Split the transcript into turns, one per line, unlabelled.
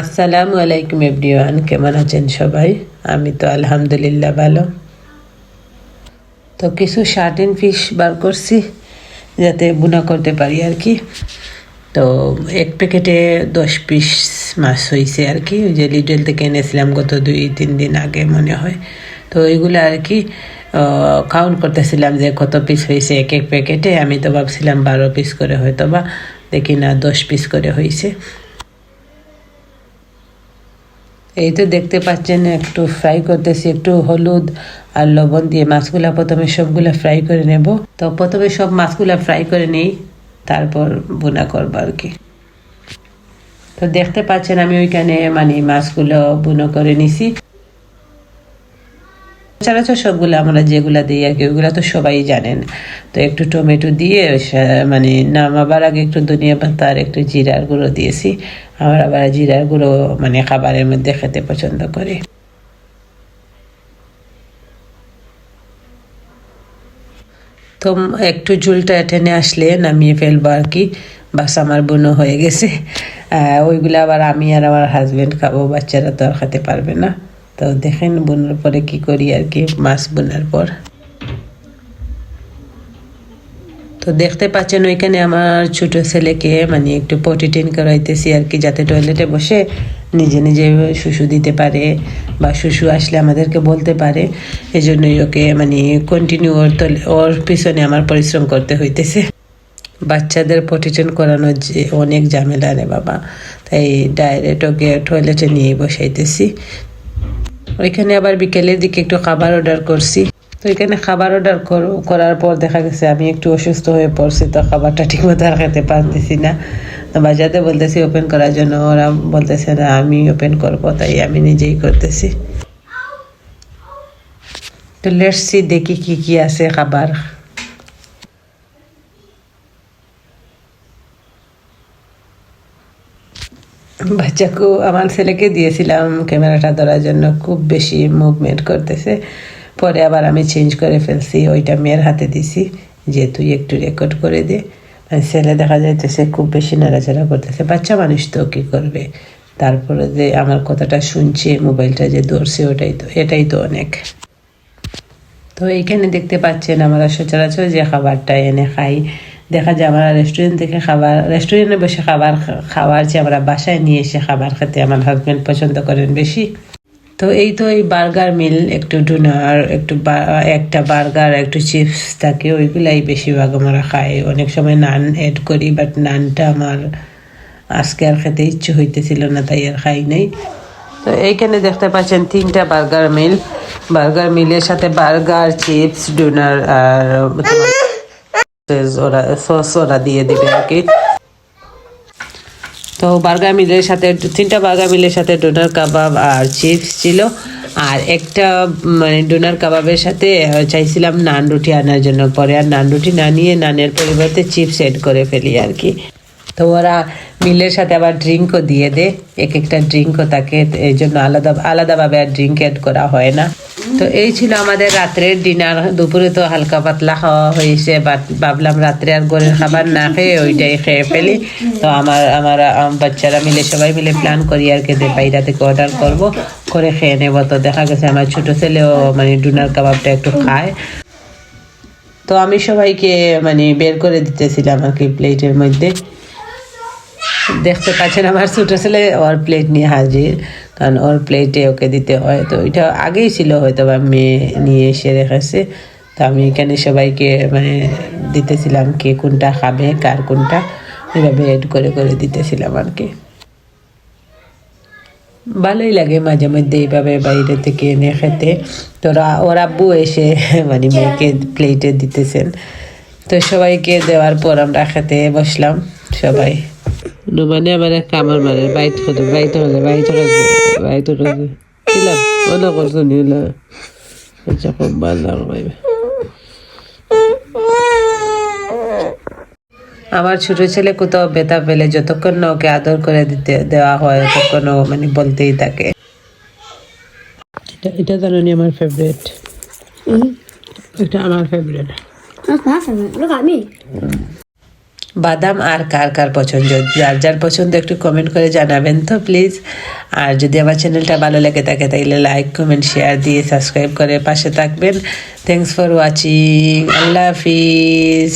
আসসালামু আলাইকুম এভরিওয়ান, কেমন আছেন সবাই? আমি তো আলহামদুলিল্লাহ ভালো। তো কিছু শার্টিন ফিশ বার করছি, যাতে বুনা করতে পারি আর কি। তো এক প্যাকেটে দশ পিস মাছ হয়েছে আর কি, ওই যে লিডল থেকে এনেছিলাম গত দুই, তিন দিন আগে মনে হয়। তো ওইগুলো আর কি কাউন্ট করতেছিলাম যে কত পিস হয়েছে এক এক প্যাকেটে। আমি তো ভাবছিলাম বারো পিস করে হয়তো বা দেখি না দশ পিস করে হয়েছে এই তো দেখতে পাচ্ছেন, একটু ফ্রাই করতেছি, একটু হলুদ আর লবণ দিয়ে মাছগুলা প্রথমে সবগুলা ফ্রাই করে নেব। তো প্রথমে সব মাছগুলা ফ্রাই করে নেই, তারপর বোনা করব আর কি। তো দেখতে পাচ্ছেন আমি ওইখানে মানে মাছগুলো বুনো করে নিছি। সচরাচর সবগুলো আমরা যেগুলা দিই আর কি, ওইগুলো তো সবাই জানেন। তো একটু টমেটো দিয়ে মানে নামাবার আগে একটু ধনিয়া পাতা আর একটু জিরার গুঁড়ো দিয়েছি। আমার আবার জিরার গুঁড়ো মানে খাবারের মধ্যে খেতে পছন্দ করি। তো একটু ঝুলটা টেনে আসলে নামিয়ে ফেলব আর কি। বাস আমার বোনও হয়ে গেছে। ওইগুলো আবার আমি আর আমার হাজবেন্ড খাব, বাচ্চারা তো আর খেতে পারবে না। তো দেখেন বোনার পরে কি করি আর কি, মাছ বোনার পর। তো দেখতে পাচ্ছেন ওইখানে আমার ছোট ছেলেকে মানে একটু পটি টেন করাইতেছি আর কি, যাতে টয়লেটে বসে নিজে নিজে শুশু দিতে পারে বা শুশু আসলে আমাদেরকে বলতে পারে। এই জন্যই ওকে মানে কন্টিনিউ ওর ওর পিছনে আমার পরিশ্রম করতে হইতেছে। বাচ্চাদের পটিটেন করানো যে অনেক ঝামেলা রে বাবা। তাই ডাইরেক্ট ওকে টয়লেটে নিয়ে বসাইতেছি। ওইখানে আবার বিকেলের দিকে একটু খাবার অর্ডার করছি। তো এখানে খাবার অর্ডার করার পর দেখা গেছে আমি একটু অসুস্থ হয়ে পড়ছি, তো খাবারটা ঠিক মতো আর খেতে পারতেছি না। তো বাজাতে বলতেছি ওপেন করার জন্য, ওরা বলতেছে না, আমি ওপেন করব, তাই আমি নিজেই করতেছি। তো লেটসি দেখি কি কি আছে খাবার। বাচ্চাকে আমার ছেলেকে দিয়েছিলাম ক্যামেরাটা ধরার জন্য, খুব বেশি মুভমেন্ট করতেছে। পরে আবার আমি চেঞ্জ করে ফেলছি, ওইটা মেয়ের হাতে দিছি, যে তুই একটু রেকর্ড করে দে। ছেলে দেখা যাইতেছে খুব বেশি নাড়াচাড়া করতেছে। বাচ্চা মানুষ তো কী করবে? তারপরে যে আমার কথাটা শুনছে, মোবাইলটা যে ধরছে, ওটাই তো, এটাই তো অনেক। তো এইখানে দেখতে পাচ্ছেন আমরা সচরাচর যে খাবারটা এনে খাই দেখা যায় আমরা রেস্টুরেন্ট থেকে খাবার রেস্টুরেন্টে বসে খাবার খাওয়ার চেয়ে আমরা বাসায় নিয়ে এসে খাবার খেতে আমার হাজব্যান্ড পছন্দ করেন বেশি। তো এই তো এই বার্গার মিল একটু ডুনার একটু একটা বার্গার একটু চিপস থাকে, ওইগুলাই বেশিরভাগ আমরা খাই। অনেক সময় নান এড করি বাট নানটা আমার আজকে আর খেতে ইচ্ছে হইতেছিল না, তাই আর খাই নাই। তো এইখানে দেখতে পাচ্ছেন তিনটা বার্গার মিল বার্গার মিলের সাথে বার্গার চিপস ডোনার আর ওরা সস ওরা দিয়ে দিবে আর কি তো বার্গার মিলের সাথে, তিনটা বার্গার মিলের সাথে ডোনার কাবাব আর চিপস ছিল। আর একটা মানে ডোনার কাবাবের সাথে চাইছিলাম নান রুটি আনার জন্য। পরে আর নান রুটি না নিয়ে নানের পরিবর্তে চিপস এড করে ফেলি আর কি। তো ওরা মিলের সাথে আবার ড্রিঙ্কও দিয়ে দে। এক একটা ড্রিঙ্কও তাকে, এই জন্য আলাদা, আলাদাভাবে আর ড্রিঙ্ক এড করা হয় না। তো এই ছিল আমাদের রাত্রের ডিনার দুপুরে তো হালকা পাতলা খাওয়া হয়েছে ভাবলাম রাত্রে আর ঘরের খাবার না খেয়ে ওইটাই খেয়ে ফেলি। তো আমার আমার বাচ্চারা মিলে, সবাই মিলে প্ল্যান করি আর যে বাইরে থেকে অর্ডার করব, করে খেয়ে নেব। তো দেখা গেছে আমার ছোট ছেলেও মানে ডুনার কাবাবটা একটু খায়। তো আমি সবাইকে মানে বের করে দিতেছিলাম আর কি প্লেটের মধ্যে। দেখতে পাচ্ছেন আমার ছোট ছেলে, ওর প্লেট নিয়ে হাজির। কারণ ওর প্লেটে ওকে দিতে হয়। তো এটা আগেই ছিল হয়তো বা মেয়ে নিয়ে এসে রেখেছে। তো আমি এখানে সবাইকে মানে দিতেছিলাম কে কোনটা খাবে, কার কোনটা। এভাবে এড করে করে দিতেছিলাম আর কি। ভালোই লাগে মাঝে মধ্যে এইভাবে বাইরে থেকে এনে খেতে। তো ওর আব্বু এসে মানে মেয়েকে প্লেটে দিতেছেন। তো সবাইকে দেওয়ার পর আমরা খেতে বসলাম, সবাই। মানে আমার কামার মানে বাইট করে বাইট হলে বাইট করে বাইট করে দিলাম অন্য করছ নিল আচ্ছা খুব ভালো লাগবে আমার ছোট ছেলে কোথাও বেতা পেলে যতক্ষণ না ওকে আদর করে দিতে দেওয়া হয় ততক্ষণ ও মানে বলতেই থাকে। এটা- এটা জানি আমার ফেভারিট এটা আমার favourite
That's my favorite. Look at me.
বাদাম আর কার কার পছন্দ? যার যার পছন্দ একটু কমেন্ট করে জানাবেন তো প্লিজ আর যদি আমার চ্যানেলটা ভালো লাগে থাকে, তাইলে লাইক কমেন্ট শেয়ার দিয়ে সাবস্ক্রাইব করে পাশে থাকবেন। থ্যাংকস ফর ওয়াচিং আল্লাহ হাফিজ।